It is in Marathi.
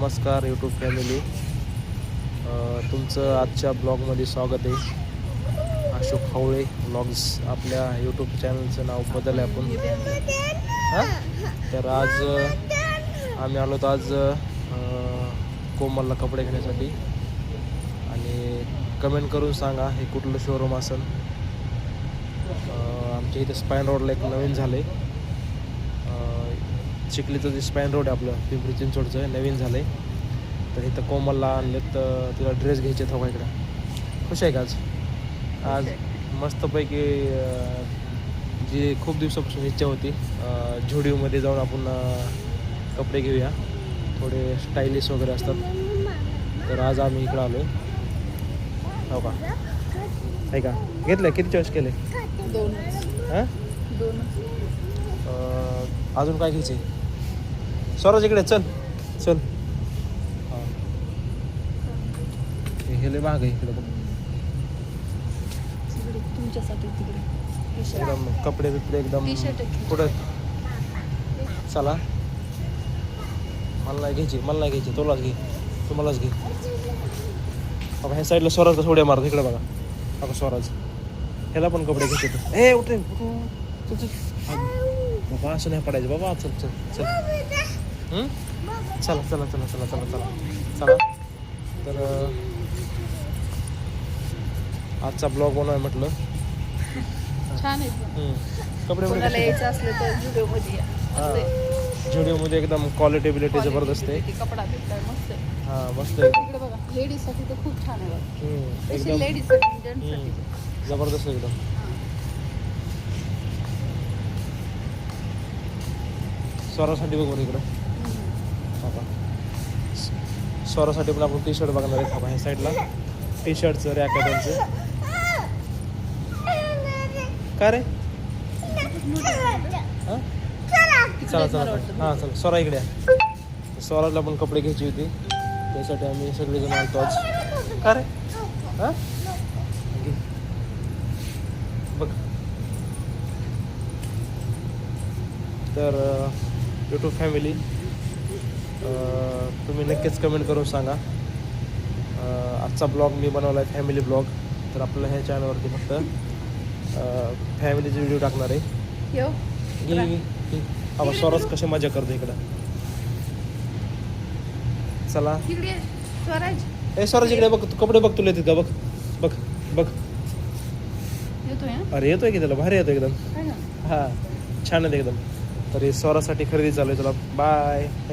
नमस्कार यूट्यूब फॅमिली तुमचं आजच्या ब्लॉगमध्ये स्वागत आहे. अशोक हावळे ब्लॉग्स आपल्या यूट्यूब चॅनलचं नाव बदललं आहे आपण. हां? तर आज आम्ही आलो तर आज कोमलला कपडे घेण्यासाठी. आणि कमेंट करून सांगा हे कुठलं शोरूम असेल आमच्या इथे स्पाईन रोडला एक नवीन झालं आहे चिखलीचं जे स्पॅन रोड आहे आपलं पिंपरी चिंचवडचं आहे नवीन झालं आहे तर इथं कोमलला आणलेत तर तिला ड्रेस घ्यायचे हवा इकडं खुश आहे का आज? आज मस्तपैकी जी खूप दिवसापासून इच्छा होती झुडिओमध्ये जाऊन आपण कपडे घेऊया. थोडे स्टायलिश वगैरे असतात. तर आज आम्ही इकडं आलो हो का? आहे का? घेतलं किती चॉईस केले? दोनच. हां? दोनच. अं, अजून काय घ्यायचे स्वराज इकडे चल चल. हां लय महाग आहे इकडे बघ. तिकडे तुमच्यासाठी तिकडे. टी-शर्ट. एकदम कपडे बिपडे एकदम. कुठं? चला. मला नाही घ्यायची मला नाही घ्यायची तुलाच घे. तुम्हालाच घे. बाबा ह्या साईडला स्वराज कसं उड्या मारत इकडे बघा. बघा स्वराज. ह्याला पण कपडे घेते ए उठे चल चल. बाबा असं नाही पडायचं. बाबा चल चल चल? चला चला चला चला चला चला. चला. तर आजचा ब्लॉग बनवाय म्हटलं. छान. कपडे मध्ये एकदम क्वालिटी बिलिटी जबरदस्त आहे. कपडा हां मस्त आहे. तर खूप छान एकदम. जबरदस्त एकदम. स्वरासाठी बघ बरं इकडं. बाबा स्वरासाठी पण आपण टी शर्ट बघणार आहे. बाबा ह्या साईडला टी शर्टचं रॅक आहे त्यांचं का रे? हां? चला चला हां चला. स्वरा इकडे स्वराला पण कपडे घ्यायचे होते. त्यासाठी आम्ही सगळेजण आलतो आज. का रे? हां? बघ. तर युट्यूब फॅमिली तुम्ही नक्कीच कमेंट करून सांगा. अं, आजचा ब्लॉग मी बनवला आहे फॅमिली ब्लॉग तर आपल्याला ह्या चॅनलवरती फक्त फॅमिलीचे व्हिडिओ टाकणार आहे. हा स्वरच कसे मजा करतो इकडं? चला. स्वराज. ए स्वराज इकडे बघ तू कपडे बघ तुला येतात का बघ बघ. बघ? अरे येतोय की त्याला? भारी येतो एकदम? हा छान आहे एकदम. तर हे स्वरासाठी खरेदी चालू आहे. चला बाय